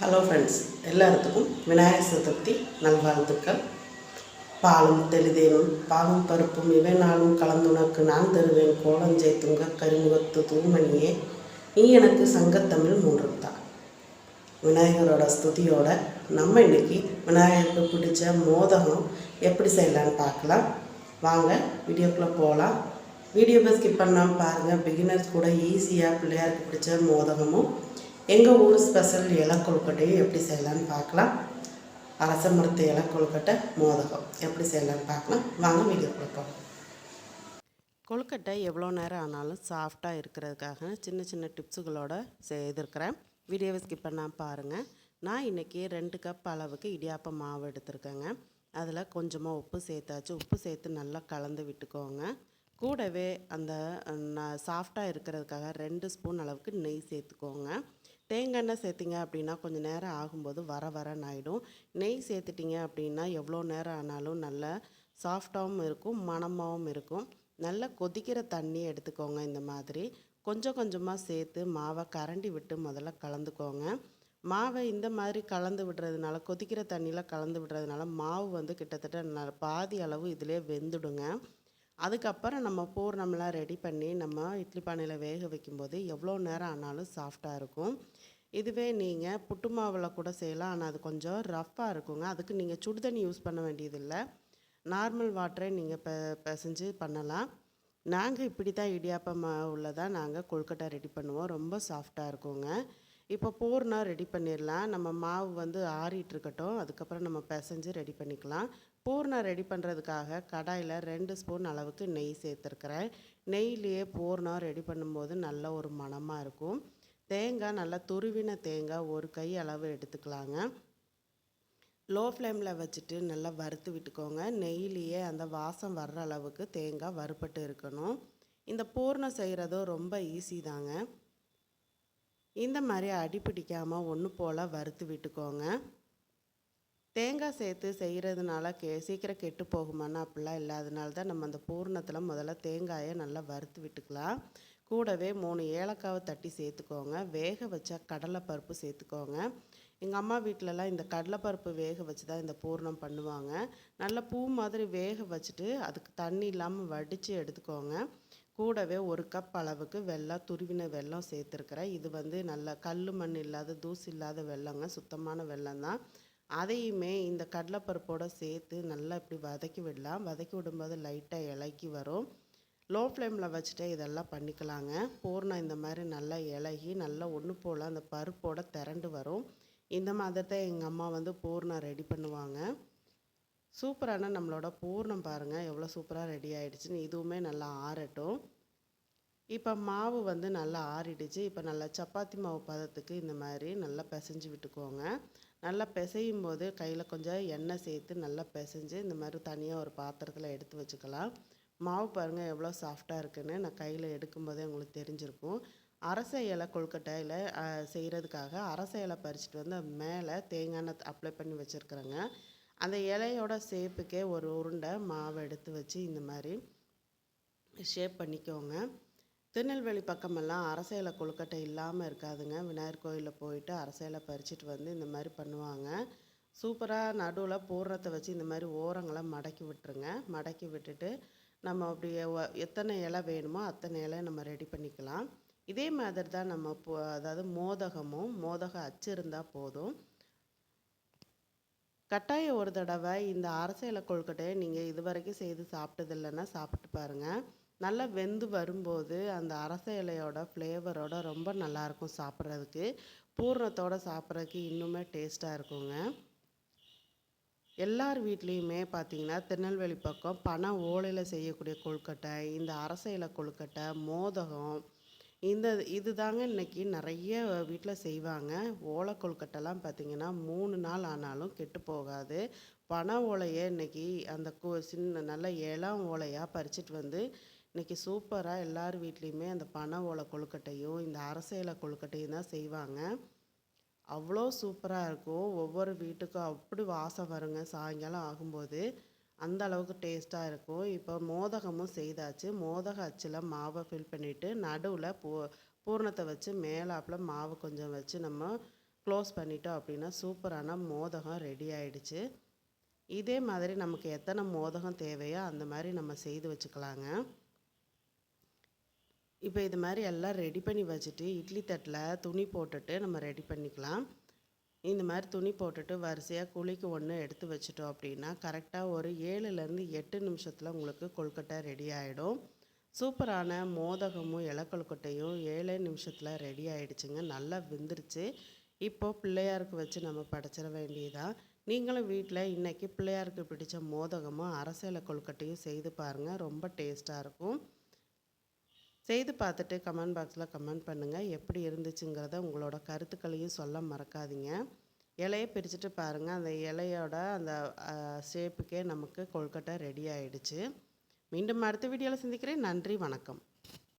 Hello friends எல்லாத்துக்கும் விநாயகர் சதுர்த்தி நல்வாழ்த்துக்கள். பாலும் தெளிதேனும் பாலும் பருப்பும் இவை நாளும் கலந்துனக்கு நான் தருவேன். கோலஞ்சை துங்க கரிமுகத்து தூமணியே நீ எனக்கு சங்கத்தமிழ் மூன்று தான் விநாயகரோட ஸ்துதியோட நம்ம இன்னைக்கு விநாயகருக்கு பிடிச்ச மோதகம் எப்படி செய்யலான்னு பார்க்கலாம். வாங்க வீடியோக்குள்ளே போகலாம் வீடியோவை ஸ்கிப் பண்ணாமல் பாருங்கள் பிகினர்ஸ் கூட ஈஸியாக பிள்ளையாருக்கு பிடிச்ச மோதகமும் எங்கள் ஊர் ஸ்பெஷல் இலை கொழுக்கட்டையும் எப்படி செய்யலான்னு பார்க்கலாம். அரச மரத்து இலை கொழுக்கட்டை மோதகம் எப்படி செய்யலான்னு பார்க்கலாம். வாங்க வீடியோ கொடுப்போம் கொழுக்கட்டை எவ்வளோ நேரம் ஆனாலும் சாஃப்டாக இருக்கிறதுக்காக சின்ன சின்ன டிப்ஸுகளோட செய்திருக்கிறேன். வீடியோவை ஸ்கிப் பண்ணால் பாருங்கள் நான் இன்றைக்கி ரெண்டு கப் அளவுக்கு இடியாப்ப மாவு எடுத்திருக்கேங்க. அதில் கொஞ்சமாக உப்பு சேர்த்தாச்சு. உப்பு சேர்த்து நல்லா கலந்து விட்டுக்கோங்க. கூடவே அந்த சாஃப்டாக இருக்கிறதுக்காக ரெண்டு ஸ்பூன் அளவுக்கு நெய் சேர்த்துக்கோங்க. தேங்காய் எண்ணெய் சேர்த்திங்க அப்படின்னா கொஞ்சம் நேரம் ஆகும்போது வர வரன்னு ஆகிடும் நெய் சேர்த்துட்டிங்க அப்படின்னா எவ்வளோ நேரம் ஆனாலும் நல்ல சாஃப்டாகவும் இருக்கும் மணமாகவும் இருக்கும். நல்லா கொதிக்கிற தண்ணி எடுத்துக்கோங்க இந்த மாதிரி. கொஞ்சம் கொஞ்சமாக சேர்த்து மாவை கரண்டி விட்டு முதல்ல கலந்துக்கோங்க. மாவை இந்த மாதிரி கலந்து விடுறதுனால கொதிக்கிற தண்ணியில் கலந்து விடுறதுனால மாவு வந்து கிட்டத்தட்ட ந பாதி அளவு இதிலே வெந்துடுங்க. அதுக்கப்புறம் நம்ம பூர்ணம்லாம் ரெடி பண்ணி நம்ம இட்லி பானையில் வேக வைக்கும்போது எவ்வளோ நேரம் ஆனாலும் சாஃப்டாக இருக்கும். இதுவே நீங்கள் புட்டு மாவில் கூட செய்யலாம். ஆனால் அது கொஞ்சம் ரஃப்பாக இருக்குங்க. அதுக்கு நீங்கள் சுடுதண்ணி யூஸ் பண்ண வேண்டியதில்லை. நார்மல் வாட்டரை நீங்கள் பெ பிசைஞ்சு பண்ணலாம். நாங்கள் இப்படி தான் இடியாப்ப மாவில் தான் நாங்கள் கொழுக்கட்டை ரெடி பண்ணுவோம். ரொம்ப சாஃப்டாக இருக்குங்க. இப்போ பூர்ணம் ரெடி பண்ணிடலாம். நம்ம மாவு வந்து ஆறிட்டுருக்கட்டும். அதுக்கப்புறம் நம்ம பிசைஞ்சு ரெடி பண்ணிக்கலாம். பூர்ணம் ரெடி பண்ணுறதுக்காக கடாயில் ரெண்டு ஸ்பூன் அளவுக்கு நெய் சேர்த்துருக்குறேன். நெய்லேயே பூர்ணம் ரெடி பண்ணும்போது நல்ல ஒரு மணமாக இருக்கும். தேங்காய் நல்லா துருவின தேங்காய் ஒரு கை அளவு எடுத்துக்கலாங்க. லோ ஃப்ளேமில் வச்சுட்டு நல்லா வறுத்து விட்டுக்கோங்க. நெய்லேயே அந்த வாசம் வர்ற அளவுக்கு தேங்காய் வறுப்பட்டு இருக்கணும். இந்த பூர்ணம் செய்கிறதும் ரொம்ப ஈஸி தாங்க. இந்த மாதிரி அடி பிடிக்காமல் ஒன்று போல் வறுத்து விட்டுக்கோங்க. தேங்காய் சேர்த்து செய்கிறதுனால கே சீக்கிரம் கெட்டு போகுமான்னு அப்படிலாம் இல்லை அதனால தான் நம்ம அந்த பூர்ணத்தில் முதல்ல தேங்காயை நல்லா வறுத்து விட்டுக்கலாம். கூடவே மூணு ஏலக்காவை தட்டி சேர்த்துக்கோங்க. வேக வச்ச கடலைப்பருப்பு சேர்த்துக்கோங்க. எங்கள் அம்மா வீட்டிலலாம் இந்த கடலைப்பருப்பு வேக வச்சு தான் இந்த பூர்ணம் பண்ணுவாங்க. நல்லா பூ மாதிரி வேக வச்சுட்டு அதுக்கு தண்ணி இல்லாமல் வடித்து எடுத்துக்கோங்க. கூடவே ஒரு கப் அளவுக்கு வெள்ளம் துருவின வெல்லம் சேர்த்துருக்குறேன். இது வந்து நல்ல கல் மண் இல்லாத தூசி இல்லாத வெள்ளங்க சுத்தமான வெள்ளம் தான். அதையுமே இந்த கடலைப்பருப்போடு சேர்த்து நல்லா இப்படி வதக்கி விடலாம். வதக்கி விடும்போது லைட்டாக இலக்கி வரும். லோ ஃப்ளேமில் வச்சுட்டு இதெல்லாம் பண்ணிக்கலாங்க. பூர்ணம் இந்த மாதிரி நல்லா இலகி நல்லா ஒன்று போல் அந்த பருப்போட திரண்டு வரும். இந்த மாதிரி தான் எங்கள் அம்மா வந்து பூர்ணம் ரெடி பண்ணுவாங்க. சூப்பரான நம்மளோட பூர்ணம் பாருங்கள் எவ்வளோ சூப்பராக ரெடி ஆகிடுச்சின்னு இதுவுமே நல்லா ஆறட்டும். இப்போ மாவு வந்து நல்லா ஆறிடுச்சு. இப்போ நல்லா சப்பாத்தி மாவு பதத்துக்கு இந்த மாதிரி நல்லா பிசைஞ்சு விட்டுக்கோங்க. நல்லா பிசையும் போது கையில் கொஞ்சம் எண்ணெய் சேர்த்து நல்லா பிசைஞ்சு இந்த மாதிரி தனியாக ஒரு பாத்திரத்தில் எடுத்து வச்சுக்கலாம். மாவு பாருங்கள் எவ்வளோ சாஃப்டாக இருக்குன்னு நான் கையில் எடுக்கும்போதே உங்களுக்கு தெரிஞ்சிருக்கும். அரச இலை கொழுக்கட்டையில் செய்கிறதுக்காக அரச இலை பறிச்சுட்டு வந்து மேலே தேங்காய் எண்ணெய் அப்ளை பண்ணி வச்சுருக்குறேங்க. அந்த இலையோட ஷேப்புக்கே ஒரு உருண்டை மாவை எடுத்து வச்சு இந்த மாதிரி ஷேப் பண்ணிக்கோங்க. திருநெல்வேலி பக்கமெல்லாம் அரசியலை கொழுக்கட்டை இல்லாமல் இருக்காதுங்க. விநாயகர் கோயிலில் போயிட்டு அரச பறிச்சுட்டு வந்து இந்த மாதிரி பண்ணுவாங்க. சூப்பராக நடுவில் போடுறத வச்சு இந்த மாதிரி ஓரங்களை மடக்கி விட்டுருங்க. மடக்கி விட்டுட்டு நம்ம அப்படி எத்தனை இலை வேணுமோ அத்தனை இலை நம்ம ரெடி பண்ணிக்கலாம். இதே மாதிரி தான் நம்ம அதாவது மோதகமும் மோதக அச்சு இருந்தால் போதும். கட்டாயம் ஒரு தடவை இந்த அரசியலை கொழுக்கட்டையை நீங்கள் இது வரைக்கும் செய்து சாப்பிட்டது இல்லைன்னா சாப்பிட்டு பாருங்கள் நல்லா வெந்து வரும்போது அந்த அரச இலையோட ஃப்ளேவரோட ரொம்ப நல்லாயிருக்கும் சாப்பிட்றதுக்கு. பூர்ணத்தோடு சாப்பிட்றதுக்கு இன்னுமே டேஸ்ட்டாக இருக்குங்க. எல்லார் வீட்லேயுமே பார்த்தீங்கன்னா திருநெல்வேலி பக்கம் பனை ஓலையில் செய்யக்கூடிய கொழுக்கட்டை இந்த அரச இலை கொழுக்கட்டை மோதகம் இந்த இது தாங்க இன்றைக்கி நிறைய வீட்டில் செய்வாங்க. ஓலை கொழுக்கட்டைலாம் பார்த்திங்கன்னா மூணு நாள் ஆனாலும் கெட்டு போகாது. பனை ஓலையை இன்றைக்கி அந்த கு சின்ன நல்ல ஏழாம் ஓலையாக பறிச்சிட்டு வந்து இன்றைக்கி சூப்பராக எல்லார் வீட்லேயுமே அந்த பனை ஓலை கொழுக்கட்டையும் இந்த அரச கொழுக்கட்டையும் தான் செய்வாங்க. அவ்வளோ சூப்பராக இருக்கும். ஒவ்வொரு வீட்டுக்கும் அப்படி வாசம் வருங்க. சாயங்காலம் ஆகும்போது அந்த அளவுக்கு டேஸ்ட்டாக இருக்கும். இப்போ மோதகமும் செய்தாச்சு. மோதக அச்சில் மாவை ஃபில் பண்ணிவிட்டு நடுவில் பூ பூரணத்தை வச்சு மேலாப்பில் மாவு கொஞ்சம் வச்சு நம்ம க்ளோஸ் பண்ணிட்டோம் அப்படின்னா சூப்பரான மோதகம் ரெடி ஆயிடுச்சு. இதே மாதிரி நமக்கு எத்தனை மோதகம் தேவையோ அந்த மாதிரி நம்ம செய்து வச்சுக்கலாங்க. இப்போ இது மாதிரி எல்லாம் ரெடி பண்ணி வச்சுட்டு இட்லி தட்டில் துணி போட்டுட்டு நம்ம ரெடி பண்ணிக்கலாம். இந்த மாதிரி துணி போட்டுட்டு வரிசையாக குழிக்கு ஒன்று எடுத்து வச்சிட்டோம் அப்படின்னா கரெக்டாக ஒரு ஏழுலேருந்து எட்டு நிமிஷத்தில் உங்களுக்கு கொழுக்கட்டை ரெடி ஆகிடும் சூப்பரான மோதகமும் இலக்கொழுக்கட்டையும் ஏழே நிமிஷத்தில் ரெடி ஆகிடுச்சுங்க நல்லா வெந்துருச்சு. இப்போது பிள்ளையாருக்கு வச்சு நம்ம படைச்சிட வேண்டியதான் நீங்களும் வீட்டில் இன்றைக்கி பிள்ளையாருக்கு பிடிச்ச மோதகமும் அரசியலை கொழுக்கட்டையும் செய்து பாருங்கள் ரொம்ப டேஸ்ட்டாக இருக்கும். செய்து பார்த்துட்டு கமெண்ட் பாக்ஸில் கமெண்ட் பண்ணுங்கள் எப்படி இருந்துச்சுங்கிறத உங்களோட கருத்துக்களையும் சொல்ல மறக்காதீங்க. இலையை பிரிச்சுட்டு பாருங்கள் அந்த இலையோட அந்த ஷேப்புக்கே நமக்கு கொல்கட்டை ரெடி ஆகிடுச்சு மீண்டும் அடுத்த வீடியோவில் சந்திக்கிறேன். நன்றி வணக்கம்.